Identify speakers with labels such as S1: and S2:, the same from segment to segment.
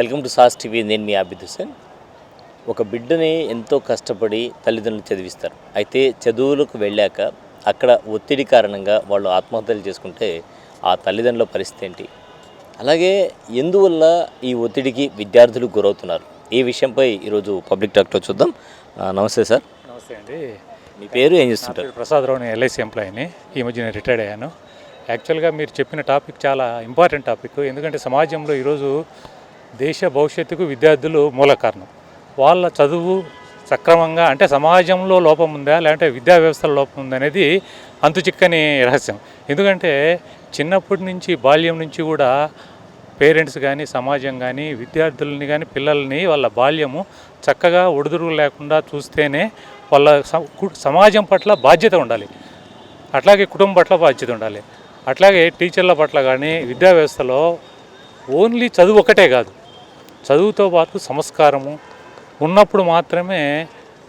S1: Welcome to sauce TV. నేను మీ అభిద్ హుసేన్ ఒక బిడ్డని ఎంతో కష్టపడి తల్లిదండ్రులు చదివిస్తారు. అయితే చదువులకు వెళ్ళాక అక్కడ ఒత్తిడి కారణంగా వాళ్ళు ఆత్మహత్యలు చేసుకుంటే ఆ తల్లిదండ్రుల పరిస్థితి ఏంటి? అలాగే ఎందువల్ల ఈ ఒత్తిడికి విద్యార్థులు గురవుతున్నారు? ఈ విషయంపై ఈరోజు పబ్లిక్ టాక్లో చూద్దాం. నమస్తే సార్.
S2: నమస్తే అండి.
S1: మీ పేరు ఏం చేస్తుంటారు?
S2: పేరు ప్రసాదరావు నేను ఎల్ఐసి ఎంప్లాయీని. ఈ మధ్య నేను రిటైర్డ్ అయ్యాను. యాక్చువల్గా మీరు చెప్పిన టాపిక్ చాలా ఇంపార్టెంట్ టాపిక్. ఎందుకంటే సమాజంలో ఈరోజు దేశ భవిష్యత్తుకు విద్యార్థులు మూల కారణం. వాళ్ళ చదువు సక్రమంగా అంటే సమాజంలో లోపం ఉందా? లేదంటే విద్యా వ్యవస్థలో లోపం ఉందా అనేది అంతు చిక్కని రహస్యం. ఎందుకంటే చిన్నప్పటి నుంచి బాల్యం నుంచి కూడా పేరెంట్స్ కానీ సమాజం కానీ విద్యార్థులని కానీ పిల్లల్ని వాళ్ళ బాల్యము చక్కగా ఒడిదురుగు లేకుండా చూస్తేనే వాళ్ళ స- కు- సమాజం పట్ల బాధ్యత ఉండాలి. అట్లాగే కుటుంబం పట్ల బాధ్యత ఉండాలి. అట్లాగే టీచర్ల పట్ల కానీ విద్యా వ్యవస్థలో ఓన్లీ చదువు ఒకటే కాదు. చదువుతో పాటు సంస్కారము ఉన్నప్పుడు మాత్రమే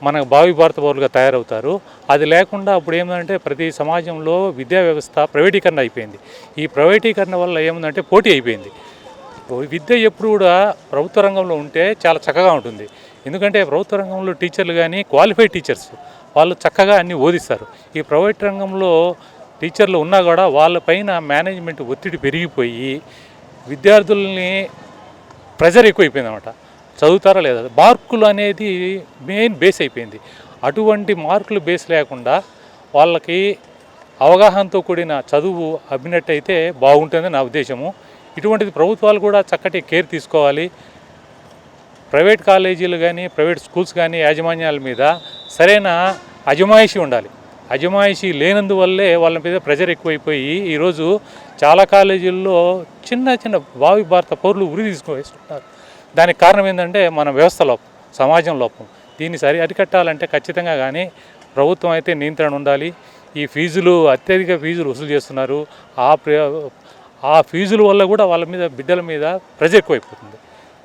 S2: మనకు భావి భారత పౌరులుగా తయారవుతారు. అది లేకుండా అప్పుడు ఏమందంటే ప్రతి సమాజంలో విద్యా వ్యవస్థ ప్రైవేటీకరణ అయిపోయింది. ఈ ప్రైవేటీకరణ వల్ల ఏముందంటే పోటీ అయిపోయింది. విద్య ఎప్పుడు కూడా ప్రభుత్వ రంగంలో ఉంటే చాలా చక్కగా ఉంటుంది. ఎందుకంటే ప్రభుత్వ రంగంలో టీచర్లు కానీ క్వాలిఫైడ్ టీచర్స్ వాళ్ళు చక్కగా అన్ని బోధిస్తారు ఈ ప్రైవేట్ రంగంలో టీచర్లు ఉన్నా కూడా వాళ్ళపైన మేనేజ్మెంట్ ఒత్తిడి పెరిగిపోయి విద్యార్థుల్ని ప్రెజర్ ఎక్కువైపోయింది అనమాట చదువుతారా లేదా? మార్కులు అనేది మెయిన్ బేస్ అయిపోయింది. అటువంటి మార్కులు బేస్ లేకుండా వాళ్ళకి అవగాహనతో కూడిన చదువు అబ్బినట్టయితే బాగుంటుంది నా ఉద్దేశము. ఇటువంటిది ప్రభుత్వాలు కూడా చక్కటి కేర్ తీసుకోవాలి. ప్రైవేట్ కాలేజీలు కానీ ప్రైవేట్ స్కూల్స్ కానీ యాజమాన్యాల మీద సరైన అజమాయిషి ఉండాలి. అజమాయిషి లేనందువల్లే వాళ్ళ మీద ప్రెజర్ ఎక్కువైపోయి ఈరోజు చాలా కాలేజీల్లో చిన్న చిన్న భావి భారత పౌరులు ఉరి తీసుకువేస్తున్నారు దానికి కారణం ఏంటంటే మన వ్యవస్థ లోపం సమాజం లోపం. దీన్ని సరి అరికట్టాలంటే ఖచ్చితంగా కానీ ప్రభుత్వం అయితే నియంత్రణ ఉండాలి. ఈ ఫీజులు అత్యధిక ఫీజులు వసూలు చేస్తున్నారు. ఆ ప్ర- ఆ ఫీజుల వల్ల కూడా వాళ్ళ మీద బిడ్డల మీద ప్రజ ఎక్కువైపోతుంది.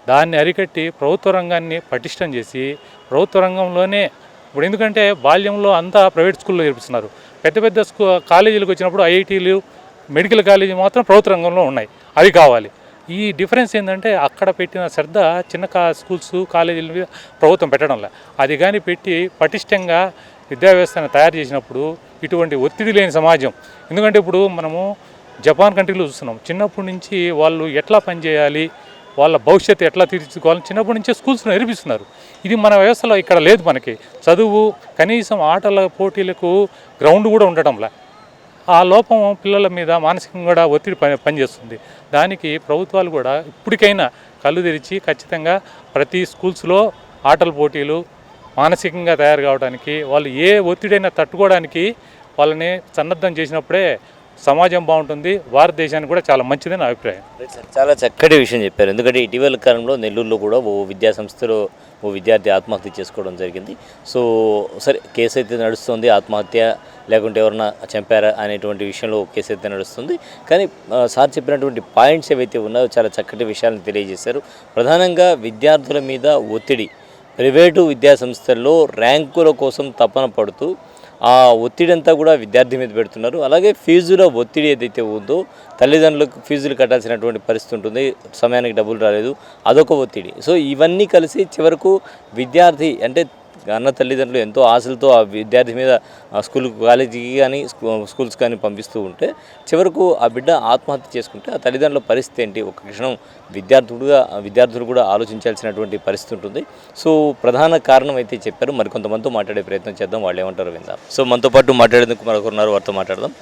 S2: దాన్ని అరికట్టి ప్రభుత్వ రంగాన్ని పటిష్టం చేసి ప్రభుత్వ రంగంలోనే ఇప్పుడు ఎందుకంటే బాల్యంలో అంతా ప్రైవేట్ స్కూల్లో చేర్పిస్తున్నారు పెద్ద పెద్ద స్కూ కాలేజీలకు వచ్చినప్పుడు ఐఐటీలు మెడికల్ కాలేజీ మాత్రం ప్రభుత్వ రంగంలో ఉన్నాయి. అవి కావాలి. ఈ డిఫరెన్స్ ఏంటంటే అక్కడ పెట్టిన శ్రద్ధ చిన్న కా స్కూల్స్ కాలేజీల మీద ప్రభుత్వం పెట్టడంలే. అది కానీ పెట్టి పటిష్టంగా విద్యా వ్యవస్థను తయారు చేసినప్పుడు ఇటువంటి ఒత్తిడి లేని సమాజం. ఎందుకంటే ఇప్పుడు మనము జపాన్ కంట్రీలో చూస్తున్నాం. చిన్నప్పటి నుంచి వాళ్ళు ఎట్లా పనిచేయాలి వాళ్ళ భవిష్యత్తు ఎట్లా తీర్చుకోవాలని చిన్నప్పటి నుంచే స్కూల్స్ నేర్పిస్తున్నారు. ఇది మన వ్యవస్థలో ఇక్కడ లేదు మనకి. చదువు కనీసం ఆటల పోటీలకు గ్రౌండ్ కూడా ఉండటంలా. ఆ లోపం పిల్లల మీద మానసికంగా కూడా ఒత్తిడి పని పనిచేస్తుంది. దానికి ప్రభుత్వాలు కూడా ఇప్పటికైనా కళ్ళు తెరిచి ఖచ్చితంగా ప్రతి స్కూల్స్లో ఆటల పోటీలు మానసికంగా తయారు కావడానికి వాళ్ళు ఏ ఒత్తిడైనా తట్టుకోవడానికి వాళ్ళని సన్నద్ధం చేసినప్పుడే సమాజం బాగుంటుంది. భారతదేశానికి కూడా చాలా మంచిదని నా అభిప్రాయం.
S1: చాలా చక్కటి విషయం చెప్పారు. ఎందుకంటే ఇటీవల కాలంలో నెల్లూరులో కూడా ఓ విద్యా సంస్థలో ఓ విద్యార్థి ఆత్మహత్య చేసుకోవడం జరిగింది. సో సరే కేసు అయితే నడుస్తుంది. ఆత్మహత్య లేకుంటే ఎవరన్నా చంపారా అనేటువంటి విషయంలో కేసు అయితే నడుస్తుంది. కానీ సార్ చెప్పినటువంటి పాయింట్స్ ఏవైతే ఉన్నాయో చాలా చక్కటి విషయాలను తెలియజేశారు. ప్రధానంగా విద్యార్థుల మీద ఒత్తిడి. ప్రైవేటు విద్యాసంస్థల్లో ర్యాంకుల కోసం తపన పడుతూ ఆ ఒత్తిడి అంతా కూడా విద్యార్థి మీద పెడుతున్నారు. అలాగే ఫీజుల ఒత్తిడి ఏదైతే ఉందో తల్లిదండ్రులకు ఫీజులు కట్టాల్సినటువంటి పరిస్థితి ఉంటుంది. సమయానికి డబ్బులు రాలేదు. అదొక ఒత్తిడి. సో ఇవన్నీ కలిసి చివరకు విద్యార్థి అంటే అన్న తల్లిదండ్రులు ఎంతో ఆశలతో ఆ విద్యార్థి మీద స్కూల్ కాలేజీకి కానీ స్కూ- స్కూల్స్ కానీ పంపిస్తూ ఉంటే చివరకు ఆ బిడ్డ ఆత్మహత్య చేసుకుంటే ఆ తల్లిదండ్రుల పరిస్థితి ఏంటి? ఒక క్షణం విద్యార్థుడుగా విద్యార్థులు కూడా ఆలోచించాల్సినటువంటి పరిస్థితి ఉంటుంది. సో ప్రధాన కారణం అయితే చెప్పారు. మరి కొంతమందితో మాట్లాడే ప్రయత్నం చేద్దాం. వాళ్ళు ఏమంటారు విందాం. సో మనతో పాటు మాట్లాడేందుకు మరొకరున్నారు వారితో మాట్లాడదాం.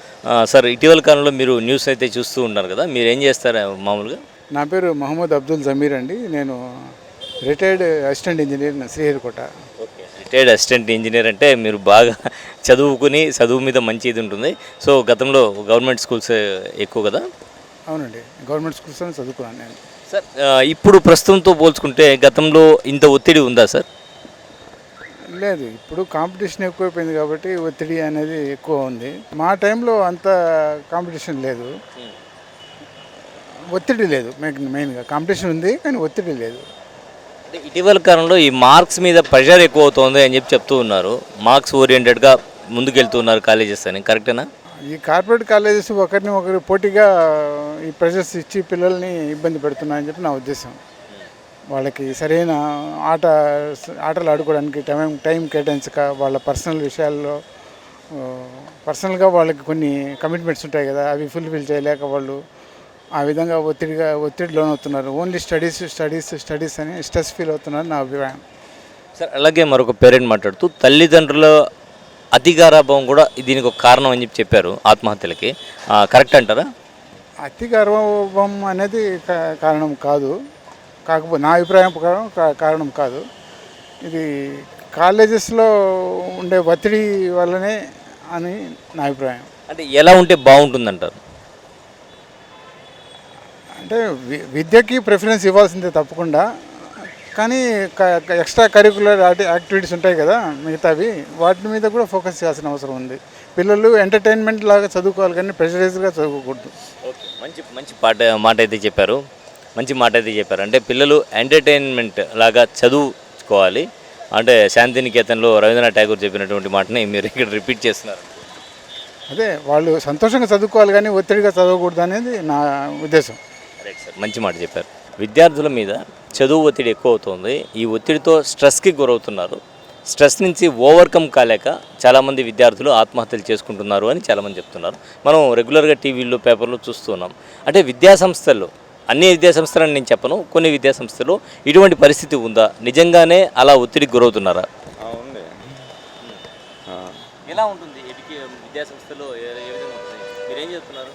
S1: సార్ ఇటీవల కాలంలో మీరు న్యూస్ అయితే చూస్తూ ఉన్నారు కదా. మీరు ఏం చేస్తారు? మామూలుగా?
S3: నా పేరు మహమ్మద్ అబ్దుల్ జమీర్ అండి. నేను retired assistant engineer Sriharikota.
S1: Retired assistant engineer అంటే మీరు బాగా చదువుకుని చదువు మీద మంచి ఇది ఉంటుంది. సో గతంలో గవర్నమెంట్ స్కూల్స్ ఎక్కువ కదా?
S3: అవునండి. గవర్నమెంట్ స్కూల్స్లో చదువుకున్నాను నేను.
S1: సార్ ఇప్పుడు ప్రస్తుతంతో పోల్చుకుంటే గతంలో ఇంత ఒత్తిడి ఉందా సార్?
S3: లేదు. ఇప్పుడు కాంపిటీషన్ ఎక్కువైపోయింది కాబట్టి ఒత్తిడి అనేది ఎక్కువ ఉంది. మా టైంలో అంత కాంపిటీషన్ లేదు. ఒత్తిడి లేదు. మెయిన్ మెయిన్గా కాంపిటీషన్ ఉంది కానీ ఒత్తిడి లేదు.
S1: ఇటీవల కాలంలో ఈ మార్క్స్ మీద ప్రెషర్ ఎక్కువ అవుతుంది అని చెప్పి చెప్తూ ఉన్నారు. మార్క్స్ ఓరియంటెడ్గా ముందుకెళ్తున్నారు కాలేజెస్ అని. కరెక్టేనా?
S3: ఈ కార్పొరేట్ కాలేజెస్ ఒకరిని ఒకరు పోటీగా ఈ ప్రెషర్స్ ఇచ్చి పిల్లల్ని ఇబ్బంది పెడుతున్నాయని చెప్పి నా ఉద్దేశం. వాళ్ళకి సరైన ఆట ఆటలు ఆడుకోవడానికి టైం టైం కేటాయించక వాళ్ళ పర్సనల్ విషయాల్లో పర్సనల్గా వాళ్ళకి కొన్ని కమిట్మెంట్స్ ఉంటాయి కదా అవి ఫుల్ఫిల్ చేయలేక వాళ్ళు ఆ విధంగా ఒత్తిడిగా ఒత్తిడి లోనవుతున్నారు. ఓన్లీ స్టడీస్ స్టడీస్ స్టడీస్ అని స్ట్రెస్ ఫీల్ అవుతున్నారు నా అభిప్రాయం.
S1: సార్ అలాగే మరొక పేరెంట్ మాట్లాడుతూ తల్లిదండ్రుల అధికారాభావం కూడా దీనికి ఒక కారణం అని చెప్పి చెప్పారు ఆత్మహత్యలకి. కరెక్ట్ అంటారా?
S3: అతి గర్వం అనేది కారణం కాదు. కాకపోతే నా అభిప్రాయం ప్రకారం కారణం కాదు. ఇది కాలేజెస్లో ఉండే ఒత్తిడి వల్లనే అని నా అభిప్రాయం.
S1: అంటే ఎలా ఉంటే బాగుంటుందంటారు?
S3: అంటే వి- విద్యకి ప్రిఫరెన్స్ ఇవ్వాల్సిందే తప్పకుండా. కానీ ఎక్స్ట్రా కరికులర్ యాక్టివిటీస్ ఉంటాయి కదా మిగతావి వాటి మీద కూడా ఫోకస్ చేయాల్సిన అవసరం ఉంది. పిల్లలు ఎంటర్టైన్మెంట్ లాగా చదువుకోవాలి కానీ ప్రెషరైజ్గా చదువుకోకూడదు.
S1: ఓకే మంచి మంచి పాట మాట అయితే చెప్పారు. మంచి మాట అయితే చెప్పారు. అంటే పిల్లలు ఎంటర్టైన్మెంట్ లాగా చదువుకోవాలి. అంటే శాంతినికేతన్లో రవీంద్రనాథ్ ఠాగూర్ చెప్పినటువంటి మాటని మీరు ఇక్కడ రిపీట్ చేస్తున్నారు.
S3: అదే వాళ్ళు సంతోషంగా చదువుకోవాలి కానీ ఒత్తిడిగా చదవకూడదు అనేది నా ఉద్దేశం.
S1: సార్ మంచి మాట చెప్పారు. విద్యార్థుల మీద చదువు ఒత్తిడి ఎక్కువ అవుతుంది ఈ ఒత్తిడితో స్ట్రెస్కి గురవుతున్నారు. స్ట్రెస్ నుంచి ఓవర్కమ్ కాలేక చాలామంది విద్యార్థులు ఆత్మహత్యలు చేసుకుంటున్నారు అని చాలామంది చెప్తున్నారు. మనం రెగ్యులర్గా టీవీల్లో పేపర్లో చూస్తున్నాం అంటే విద్యాసంస్థల్లో అన్ని విద్యాసంస్థలని నేను చెప్పను కొన్ని విద్యాసంస్థలు ఇటువంటి పరిస్థితి ఉందా? నిజంగానే అలా ఒత్తిడికి గురవుతున్నారా? ఎలా ఉంటుంది? విద్యాసంస్థలో మీరేం చెప్తున్నారు?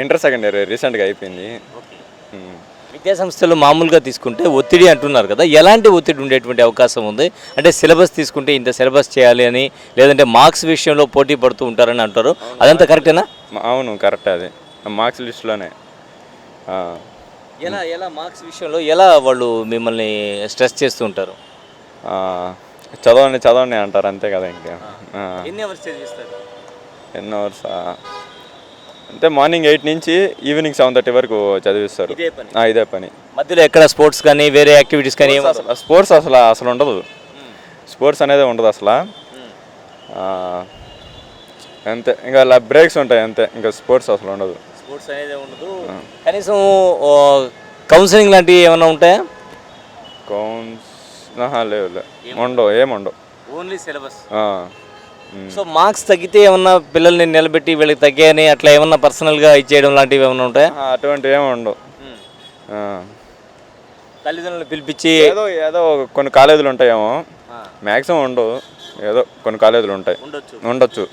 S4: ఇంటర్ సెకండ్ ఇయర్ రీసెంట్గా అయిపోయింది.
S1: విద్యాసంస్థలు మామూలుగా తీసుకుంటే ఒత్తిడి అంటున్నారు కదా ఎలాంటి ఒత్తిడి ఉండేటువంటి అవకాశం ఉంది? అంటే సిలబస్ తీసుకుంటే ఇంత సిలబస్ చేయాలి అని లేదంటే మార్క్స్ విషయంలో పోటీ పడుతూ ఉంటారని అంటారు. అదంతా కరెక్టేనా?
S4: అవును కరెక్ట్ అది. మార్క్స్ లిస్ట్లోనే.
S1: ఎలా ఎలా మార్క్స్ విషయంలో ఎలా వాళ్ళు మిమ్మల్ని స్ట్రెస్ చేస్తూ ఉంటారు?
S4: చదవండి చదవండి అంటారు అంతే కదా ఇంకా.
S1: ఎన్ని అవర్స్
S4: ఎన్ని అవర్స్? అంటే మార్నింగ్ ఎయిట్ నుంచి ఈవినింగ్ సెవెన్ థర్టీ వరకు చదివిస్తారు.
S1: ఇదే పని.
S4: ఆ, ఇదే పని.
S1: మధ్యలో ఎక్కడ స్పోర్ట్స్ కానీ వేరే యాక్టివిటీస్ కానీ
S4: అసలు? స్పోర్ట్స్ అసలు అసలు ఉండదు. స్పోర్ట్స్ అనేది ఉండదు అసలు. ఆ, అంతే. ఇంకా అలా బ్రేక్స్ ఉంటాయి అంతే. ఇంకా స్పోర్ట్స్ అసలు ఉండదు.
S1: స్పోర్ట్స్ అనేది ఉండదు. కనీసం కౌన్సిలింగ్ లాంటివి ఏమైనా ఉంటాయా?
S4: కౌన్స్ ఆహా, లేవు లేవు. ఉండవు ఏముండవు.
S1: Only syllabus. సో మార్క్స్ తగ్గితే ఏమన్నా పిల్లల్ని నిలబెట్టి వీళ్ళకి తగ్గాయని అట్లా ఏమన్నా పర్సనల్గా ఇచ్చేయడం లాంటివి ఏమైనా ఉంటాయా?
S4: అటువంటివి ఏమి ఉండవు. ఆ.
S1: తల్లిదండ్రులను పిలిపించి
S4: ఏదో ఏదో కొన్ని కాలేజీలు ఉంటాయేమో. మ్యాక్సిమం ఉండవు. ఏదో కొన్ని కాలేజీలు ఉంటాయి.
S1: ఉండొచ్చు.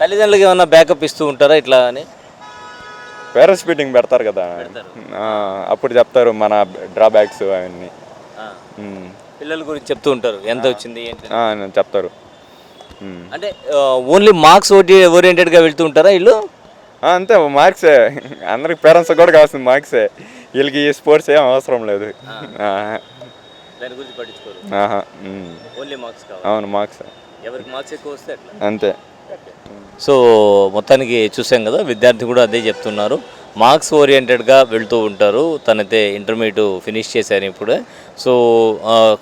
S1: తల్లిదండ్రులకి ఏమన్నా బ్యాకప్ ఇస్తూ ఉంటారా ఇట్లా అని?
S4: పేరెంట్స్ మీటింగ్ పెడతారు కదా. అప్పుడు చెప్తారు మన డ్రాబ్యాక్స్ అవన్నీ.
S1: పిల్లల గురించి చెప్తూ ఉంటారు. ఎంత వచ్చింది ఏంటి అని.
S4: ఆ, నేను చెప్తారు. ఉమ్.
S1: అంటే ఓన్లీ మార్క్స్ ఓరియంటెడ్గా వెళ్తూ ఉంటారా వీళ్ళు?
S4: ఆ, అంతే మార్క్సే అందరికి పేరెంట్స్ కూడా కావాల్సింది మార్క్సే వీళ్ళకి ఈ స్పోర్ట్స్ ఏం అవసరం లేదు. ఆ,
S1: దాని గురించి పట్టించుకోరు.
S4: ఆహా, ఉమ్.
S1: ఓన్లీ మార్క్స్ కావాలి.
S4: అవును మార్క్స్
S1: ఎవరికి మార్క్స్ ఎక్కువ వస్తే అట్లా.
S4: అంతే.
S1: సో మొత్తానికి చూసాం కదా విద్యార్థి కూడా అదే చెప్తున్నారు. మార్క్స్ ఓరియంటెడ్గా వెళ్తూ ఉంటారు. తనైతే ఇంటర్మీడియట్ ఫినిష్ చేశారు ఇప్పుడే. సో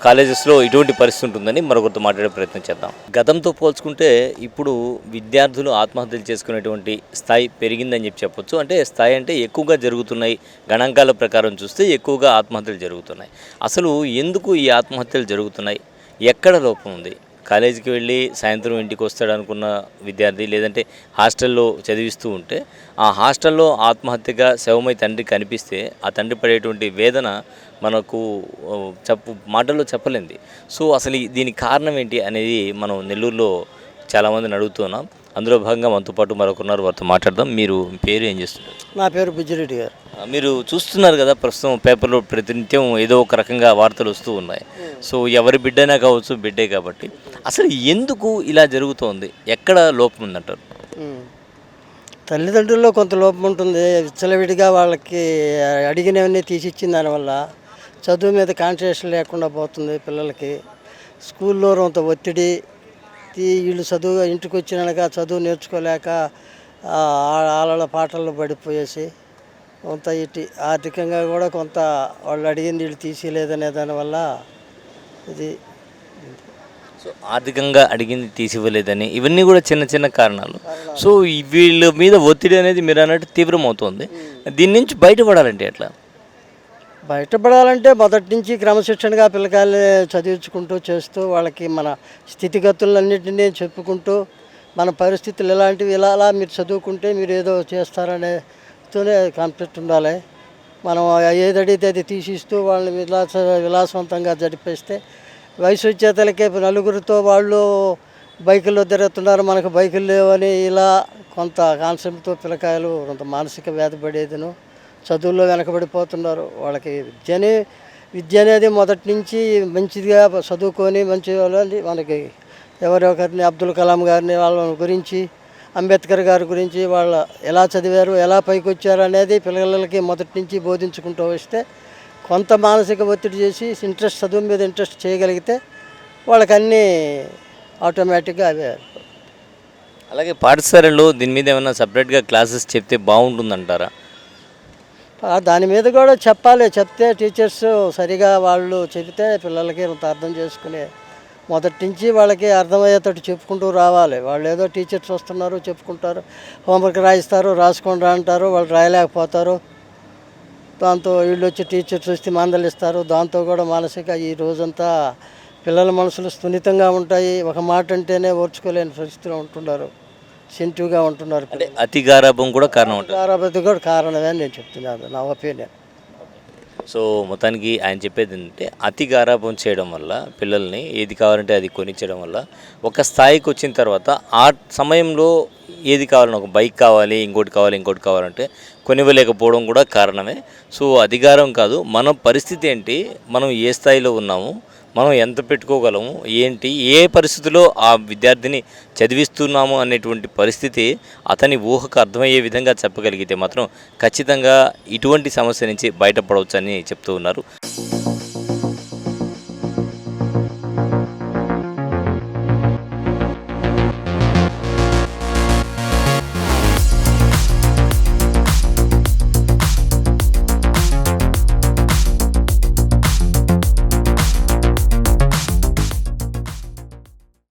S1: కాలేజెస్లో ఇటువంటి పరిస్థితి ఉంటుందని మరొకరితో మాట్లాడే ప్రయత్నం చేద్దాం. గతంతో పోల్చుకుంటే ఇప్పుడు విద్యార్థులు ఆత్మహత్యలు చేసుకునేటువంటి స్థాయి పెరిగిందని చెప్పి చెప్పొచ్చు. అంటే స్థాయి అంటే ఎక్కువగా జరుగుతున్నాయి. గణాంకాల ప్రకారం చూస్తే ఎక్కువగా ఆత్మహత్యలు జరుగుతున్నాయి. అసలు ఎందుకు ఈ ఆత్మహత్యలు జరుగుతున్నాయి? ఎక్కడ లోపం ఉంది? కాలేజీకి వెళ్ళి సాయంత్రం ఇంటికి వస్తాడు అనుకున్న విద్యార్థి లేదంటే హాస్టల్లో చదివిస్తూ ఉంటే ఆ హాస్టల్లో ఆత్మహత్యగా శవమై తండ్రి కనిపిస్తే ఆ తండ్రి పడేటువంటి వేదన మనకు చెప్పు మాటల్లో చెప్పలేంది. సో అసలు దీనికి కారణం ఏంటి అనేది మనం నెల్లూరులో చాలామందిని అడుగుతున్నాం. అందులో భాగంగా మనతో పాటు మరొకరున్నారు. వారితో మాట్లాడదాం. మీరు పేరు ఏం చేస్తున్నారు?
S5: నా పేరు బుజ్జిరెడ్డి గారు.
S1: మీరు చూస్తున్నారు కదా ప్రస్తుతం పేపర్లో ప్రతినిత్యం ఏదో ఒక రకంగా వార్తలు వస్తూ ఉన్నాయి. సో ఎవరి బిడ్డైనా కావచ్చు బిడ్డే కాబట్టి. అసలు ఎందుకు ఇలా జరుగుతోంది? ఎక్కడ లోపం ఉందంటారు?
S5: తల్లిదండ్రుల్లో కొంత లోపం ఉంటుంది. విచ్చలవిడిగా వాళ్ళకి అడిగినవన్నీ తీసిచ్చిన దానివల్ల చదువు మీద కాన్సన్ట్రేషన్ లేకుండా పోతుంది పిల్లలకి. స్కూల్లో కొంత ఒత్తిడి వీళ్ళు చదువు ఇంటికి వచ్చినాక చదువు నేర్చుకోలేక వాళ్ళ పాటల్లో పడిపోయేసి కొంత ఇటు ఆర్థికంగా కూడా కొంత వాళ్ళు అడిగింది వీళ్ళు తీసేయలేదనే దానివల్ల ఇది
S1: సో ఆర్థికంగా అడిగింది తీసివ్వలేదని ఇవన్నీ కూడా చిన్న చిన్న కారణాలు. సో వీళ్ళ మీద ఒత్తిడి అనేది మీరు అన్నట్టు తీవ్రమవుతోంది. దీని నుంచి బయటపడాలంటే ఎట్లా?
S5: బయటపడాలంటే మొదటి నుంచి క్రమశిక్షణగా పిల్లకాయల్ని చదివించుకుంటూ చేస్తూ వాళ్ళకి మన స్థితిగతులన్నింటినీ చెప్పుకుంటూ మన పరిస్థితులు ఎలాంటివి ఇలా అలా మీరు చదువుకుంటే మీరు ఏదో చేస్తారనేతోనే కాన్సెప్ట్ ఉండాలి. మనం ఏదడితే అది తీసిస్తూ వాళ్ళని విలాస విలాసవంతంగా జరిపిస్తే వయసు వచ్చేతలకే నలుగురితో వాళ్ళు బైకుల్లో తిరుగుతున్నారు మనకు బైకులు లేవని ఇలా కొంత కాన్సెప్ట్తో పిల్లకాయలు కొంత మానసిక వ్యాధి పడేదిను చదువుల్లో వెనకబడిపోతున్నారు. వాళ్ళకి విద్యని విద్య అనేది మొదటి నుంచి మంచిదిగా చదువుకొని మంచి వాళ్ళని మనకి ఎవరొకరిని అబ్దుల్ కలాం గారిని వాళ్ళ గురించి అంబేద్కర్ గారి గురించి వాళ్ళ ఎలా చదివారు ఎలా పైకి వచ్చారు అనేది పిల్లలకి మొదటి నుంచి బోధించుకుంటూ వస్తే కొంత మానసిక ఒత్తిడి చేసి ఇంట్రెస్ట్ చదువు మీద ఇంట్రెస్ట్ చేయగలిగితే వాళ్ళకి అన్నీ ఆటోమేటిక్గా అవే.
S1: అలాగే పాఠశాలలో దీని మీద ఏమైనా సపరేట్గా క్లాసెస్ చెప్తే బాగుంటుందంటారా?
S5: దాని మీద కూడా చెప్పాలి. చెప్తే టీచర్స్ సరిగా వాళ్ళు చెబితే పిల్లలకి అర్థం చేసుకునే మొదటి నుంచి వాళ్ళకి అర్థమయ్యేటట్టు చెప్పుకుంటూ రావాలి. వాళ్ళు ఏదో టీచర్స్ వస్తున్నారు చెప్పుకుంటారు హోంవర్క్ రాయిస్తారు రాసుకోండి రా అంటారు వాళ్ళు రాయలేకపోతారు. దాంతో వీళ్ళు వచ్చి టీచర్స్ వస్తే మందలిస్తారు దాంతో కూడా మానసిక ఈ రోజంతా పిల్లల మనసులు సున్నితంగా ఉంటాయి. ఒక మాట అంటేనే ఓర్చుకోలేని పరిస్థితిలో ఉంటున్నారు. సెంటివ్గా ఉంటున్నారు
S1: అంటే అతి గారాభం కూడా కారణం
S5: గారాబతి కూడా కారణమే అని నేను చెప్తున్నాను. నా ఒపీనియన్.
S1: సో మొత్తానికి ఆయన చెప్పేది ఏంటంటే అతి గారాభం చేయడం వల్ల పిల్లల్ని ఏది కావాలంటే అది కొనిచ్చడం వల్ల ఒక స్థాయికి వచ్చిన తర్వాత ఆ సమయంలో ఏది కావాలని ఒక బైక్ కావాలి ఇంకోటి కావాలి ఇంకోటి కావాలంటే కొనివ్వలేకపోవడం కూడా కారణమే. సో అధికారం కాదు మన పరిస్థితి ఏంటి మనం ఏ స్థాయిలో ఉన్నాము మనం ఎంత పెట్టుకోగలము? ఏంటి? ఏ పరిస్థితిలో ఆ విద్యార్థిని చదివిస్తున్నాము అనేటువంటి పరిస్థితి అతని ఊహకు అర్థమయ్యే విధంగా చెప్పగలిగితే మాత్రం ఖచ్చితంగా ఇటువంటి సమస్య నుంచి బయటపడవచ్చని చెప్తూ ఉన్నారు.